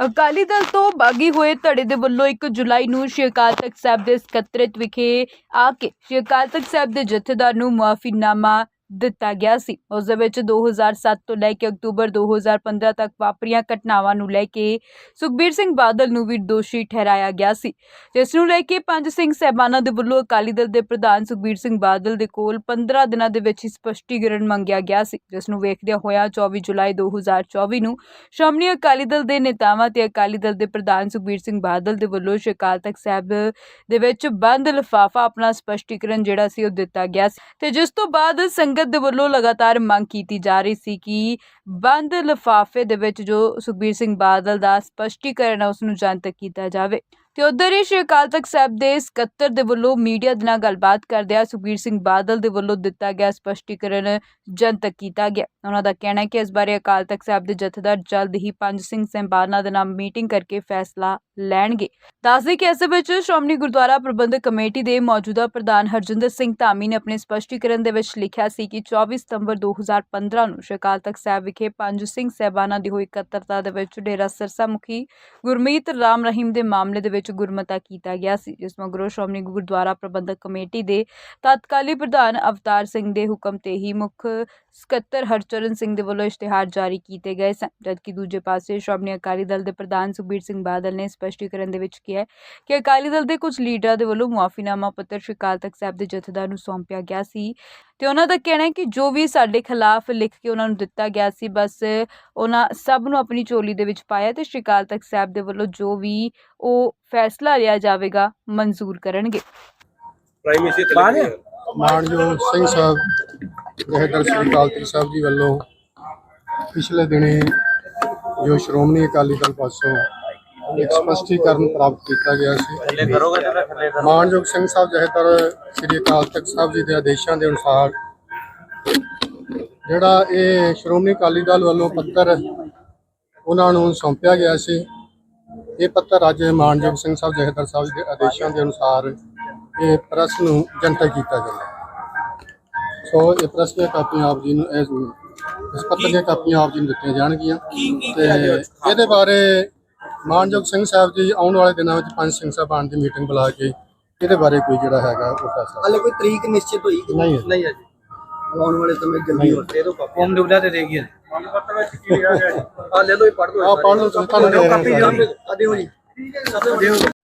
ਅਕਾਲੀ ਦਲ ਤੋਂ ਬਾਗੀ ਹੋਏ ਧੜੇ ਦੇ ਵੱਲੋਂ 1 ਜੁਲਾਈ ਨੂੰ ਸ਼੍ਰੀ ਅਕਾਲ ਤਖਤ ਸਾਹਿਬ ਦੇ ਸਕੱਤਰੇਤ ਵਿਖੇ ਆ ਕੇ ਸ਼੍ਰੀ ਅਕਾਲ ਤਖਤ ਸਾਹਿਬ ਦੇ ਜਥੇਦਾਰ ਨੂੰ ਮੁਆਫੀਨਾਮਾ ਦਿੱਤਾ ਗਿਆ ਸੀ। ਉਸ ਦੇ ਵਿੱਚ 2007 ਤੋਂ ਲੈ ਕੇ ਅਕਤੂਬਰ 2015 ਤੱਕ ਵਾਪਰੀਆਂ ਘਟਨਾਵਾਂ ਨੂੰ ਲੈ ਕੇ ਸੁਖਬੀਰ ਸਿੰਘ ਬਾਦਲ ਨੂੰ ਵੀ ਦੋਸ਼ੀ ਠਹਿਰਾਇਆ ਗਿਆ ਸੀ। ਜਿਸ ਨੂੰ ਲੈ ਕੇ ਪੰਜ ਸਿੰਘ ਸਹਿਬਾਨਾਂ ਦੇ ਵੱਲੋਂ ਅਕਾਲੀ ਦਲ ਦੇ ਪ੍ਰਧਾਨ ਸੁਖਬੀਰ ਸਿੰਘ ਬਾਦਲ ਦੇ ਕੋਲ 15 ਦਿਨਾਂ ਦੇ ਵਿੱਚ ਹੀ ਸਪਸ਼ਟੀਕਰਨ ਮੰਗਿਆ ਗਿਆ ਸੀ। ਜਿਸ ਨੂੰ ਵੇਖਦਿਆਂ ਹੋਇਆ 24 ਜੁਲਾਈ 2024 ਨੂੰ ਸ਼੍ਰੋਮਣੀ ਅਕਾਲੀ ਦਲ ਦੇ ਨੇਤਾਵਾਂ ਤੇ ਅਕਾਲੀ ਦਲ ਦੇ ਪ੍ਰਧਾਨ ਸੁਖਬੀਰ ਸਿੰਘ ਬਾਦਲ ਦੇ ਵੱਲੋਂ ਸ਼੍ਰੀ ਅਕਾਲ ਤਖਤ ਸਾਹਿਬ ਦੇ ਵਿੱਚ ਬੰਦ ਲਿਫਾਫਾ ਆਪਣਾ ਸਪਸ਼ਟੀਕਰਨ ਜਿਹੜਾ ਸੀ ਉਹ ਦਿੱਤਾ ਗਿਆ ਸੀ। ਤੇ ਜਿਸ ਤੋਂ ਬਾਅਦ ਸੰਗਤ ਦੇ ਵੱਲੋਂ ਲਗਾਤਾਰ ਮੰਗ ਕੀਤੀ ਜਾ ਰਹੀ ਸੀ ਕਿ ਬੰਦ ਲਿਫਾਫੇ ਦੇ ਵਿੱਚ ਜੋ ਸੁਖਬੀਰ ਸਿੰਘ ਬਾਦਲ ਦਾ ਸਪਸ਼ਟੀਕਰਨ ਹੈ ਉਸ ਨੂੰ ਜਨਤਕ ਕੀਤਾ ਜਾਵੇ। ਤੇ ਉਧਰ ਹੀ ਸ਼੍ਰੀ ਅਕਾਲ ਤਖਤ ਸਾਹਿਬ ਦੇ ਸਕੱਤਰ ਦੇ ਵੱਲੋਂ ਮੀਡੀਆ ਦੇ ਨਾਲ ਗੱਲਬਾਤ ਕਰਦਿਆਂ ਸੁਖਬੀਰ ਸਿੰਘ ਬਾਦਲ ਦੇ ਵੱਲੋਂ ਦਿੱਤਾ ਗਿਆ ਸਪਸ਼ਟੀਕਰਨ ਜਨਤਕ ਕੀਤਾ ਗਿਆ। ਉਹਨਾਂ ਦਾ ਕਹਿਣਾ ਹੈ ਕਿ ਇਸ ਬਾਰੇ ਅਕਾਲ ਤਖਤ ਸਾਹਿਬ ਦੇ ਜਥੇਦਾਰ ਜਲਦ ਹੀ ਪੰਜ ਸਿੰਘ ਸਹਿਬਾਨਾਂ ਦੇ ਨਾਲ ਮੀਟਿੰਗ ਕਰਕੇ ਫੈਸਲਾ ਲੈਣਗੇ। ਦੱਸਦੇ ਕਿ ਇਸ ਵਿੱਚ ਸ਼੍ਰੋਮਣੀ ਗੁਰਦੁਆਰਾ ਪ੍ਰਬੰਧਕ ਕਮੇਟੀ ਦੇ ਮੌਜੂਦਾ ਪ੍ਰਧਾਨ ਹਰਜਿੰਦਰ ਸਿੰਘ ਧਾਮੀ ਨੇ ਆਪਣੇ ਸਪਸ਼ਟੀਕਰਨ ਦੇ ਵਿੱਚ ਲਿਖਿਆ ਸੀ ਕਿ 24 ਸਤੰਬਰ 2015 ਨੂੰ ਸ਼੍ਰੀ ਅਕਾਲ ਤਖਤ ਸਾਹਿਬ ਵਿਖੇ ਪੰਜ ਸਿੰਘ ਸਹਿਬਾਨਾਂ ਦੀ ਹੋਈ ਇਕੱਤਰਤਾ ਦੇ ਵਿੱਚ ਡੇਰਾ ਸਿਰਸਾ ਮੁਖੀ ਗੁਰਮੀਤ ਰਾਮ ਰਹੀਮ ਦੇ ਮਾਮਲੇ ਦੇ ਵਿੱਚ ਗੁਰਮਤਾ ਕੀਤਾ ਗਿਆ ਸੀ, ਜਿਸ ਮਗਰੋਂ ਸ਼੍ਰੋਮਣੀ ਗੁਰਦੁਆਰਾ ਪ੍ਰਬੰਧਕ ਕਮੇਟੀ ਦੇ ਤਤਕਾਲੀ ਪ੍ਰਧਾਨ ਅਵਤਾਰ ਸਿੰਘ ਦੇ ਹੁਕਮ ਤੇ ਹੀ ਮੁੱਖ ਸਕੱਤਰ ਹਰਚਰਨ ਸਿੰਘ ਦੇ ਵੱਲੋਂ ਇਸ਼ਤਿਹਾਰ ਜਾਰੀ ਕੀਤੇ ਗਏ ਸਨ, ਜਦਕਿ ਦੂਜੇ ਪਾਸੇ ਸ਼੍ਰੋਮਣੀ ਅਕਾਲੀ ਦਲ ਦੇ ਪ੍ਰਧਾਨ ਸੁਖਬੀਰ ਸਿੰਘ ਬਾਦਲ ਨੇ ਸਪਸ਼ਟੀਕਰਨ ਦੇ ਵਿੱਚ ਕਿਹਾ ਕਿ ਅਕਾਲੀ ਦਲ ਦੇ ਕੁਝ ਲੀਡਰਾਂ ਦੇ ਵੱਲੋਂ ਮੁਆਫੀਨਾਮਾ ਪੱਤਰ ਸ਼੍ਰੀ ਅਕਾਲ ਤਖਤ ਸਾਹਿਬ ਦੇ ਜਥੇਦਾਰ ਨੂੰ ਸੌਂਪਿਆ ਗਿਆ ਸੀ। ਤੇ ਉਹਨਾਂ ਦਾ ਕਹਿਣਾ ਹੈ ਕਿ ਜੋ ਵੀ ਸਾਡੇ ਖਿਲਾਫ ਲਿਖ ਕੇ ਉਹਨਾਂ ਨੂੰ ਦਿੱਤਾ ਗਿਆ ਸੀ ਬਸ ਉਹਨਾਂ ਸਭ ਨੂੰ ਆਪਣੀ ਝੋਲੀ ਦੇ ਵਿੱਚ ਪਾਇਆ ਤੇ ਸ਼੍ਰੀ ਅਕਾਲ ਤਖਤ ਸਾਹਿਬ ਦੇ ਵੱਲੋਂ ਜੋ ਵੀ ਉਹ ਫੈਸਲਾ ਲਿਆ ਜਾਵੇਗਾ ਮਨਜ਼ੂਰ ਕਰਨਗੇ ਪ੍ਰਾਈਮੇਸੀ ਤੇ ਬਾਹਰ ਲੱਗੀ ਹੈ? ਹੈ। ਮਾਨਯੋਗ ਸਿੰਘ ਸਾਹਿਬ ਜਹੇਦਰ ਸ੍ਰੀ ਅਕਾਲ ਤਖਤ ਸਾਹਿਬ ਜੀ ਵੱਲੋਂ ਪਿਛਲੇ ਦਿਨੀ ਜੋ ਸ਼੍ਰੋਮਣੀ ਅਕਾਲੀ ਦਲ ਪਾਸੋਂ ਇੱਕ ਸਪਸ਼ਟੀਕਰਨ ਪ੍ਰਾਪਤ ਕੀਤਾ ਗਿਆ ਸੀ। ਮਾਨਯੋਗ ਸਿੰਘ ਸਾਹਿਬ ਜਹੇਦਰ ਸ੍ਰੀ ਅਕਾਲ ਤਖਤ ਸਾਹਿਬ ਜੀ ਦੇ ਆਦੇਸ਼ਾਂ ਦੇ ਅਨੁਸਾਰ ਜਿਹੜਾ ਇਹ ਸ਼੍ਰੋਮਣੀ ਅਕਾਲੀ ਦਲ ਵੱਲੋਂ ਪੱਤਰ ਉਹਨਾਂ ਨੂੰ ਸੌਂਪਿਆ ਗਿਆ ਸੀ ਇਹ ਪੱਤਰ ਅੱਜ ਮਾਨਯੋਗ ਸਿੰਘ ਸਾਹਿਬ ਜਹੇਦਰ ਸਾਹਿਬ ਜੀ ਦੇ ਆਦੇਸ਼ਾਂ ਦੇ ਅਨੁਸਾਰ ਇਹ ਪ੍ਰੈਸ ਨੂੰ ਜਨਤਕ ਕੀਤਾ ਜਾਂਦਾ ਸੋ ਇਹ ਪ੍ਰੈਸ ਦੀਆਂ ਕਾਪੀਆਂ ਆਪ ਜੀ ਨੂੰ ਇਸ ਇਸ ਪੱਤਰ ਦੀਆਂ ਕਾਪੀਆਂ ਆਪ ਜੀ ਨੂੰ ਦਿੱਤੀਆਂ ਜਾਣਗੀਆਂ ਤੇ ਇਹਦੇ ਬਾਰੇ ਮਾਨਯੋਗ ਸਿੰਘ ਸਾਹਿਬ ਜੀ ਆਉਣ ਵਾਲੇ ਦਿਨਾਂ ਵਿੱਚ ਪੰਜ ਸਿੰਘ ਸਾਹਿਬਾਨ ਦੀ ਮੀਟਿੰਗ ਬੁਲਾ ਕੇ ਇਹਦੇ ਬਾਰੇ ਕੋਈ ਜਿਹੜਾ ਹੈਗਾ ਉਹ ਫੈਸਲਾ ਹਾਲੇ ਕੋਈ ਤਰੀਕ ਨਿਸ਼ਚਿਤ ਹੋਈ ਕਿ ਨਹੀਂ ਹੈ। ਨਹੀਂ ਹੈ ਜੀ। ਆਉਣ ਵਾਲੇ ਸਮੇਂ ਜਲਦੀ ਹੋ। ਦੇ ਦੋ ਫੋਰਮ ਡੁਬਲਾ ਤੇ ਦੇਗੀ ਆ ਲੈ ਲਓ ਇਹ ਪੜ੍ਹ ਆ ਪੜ੍ਹ ਲਓ ਤੁਹਾਨੂੰ ਦੇ ਰਹੇ ਹਾਂ ਸਾਰੇ। ਆ ਦਿਓ ਜੀ।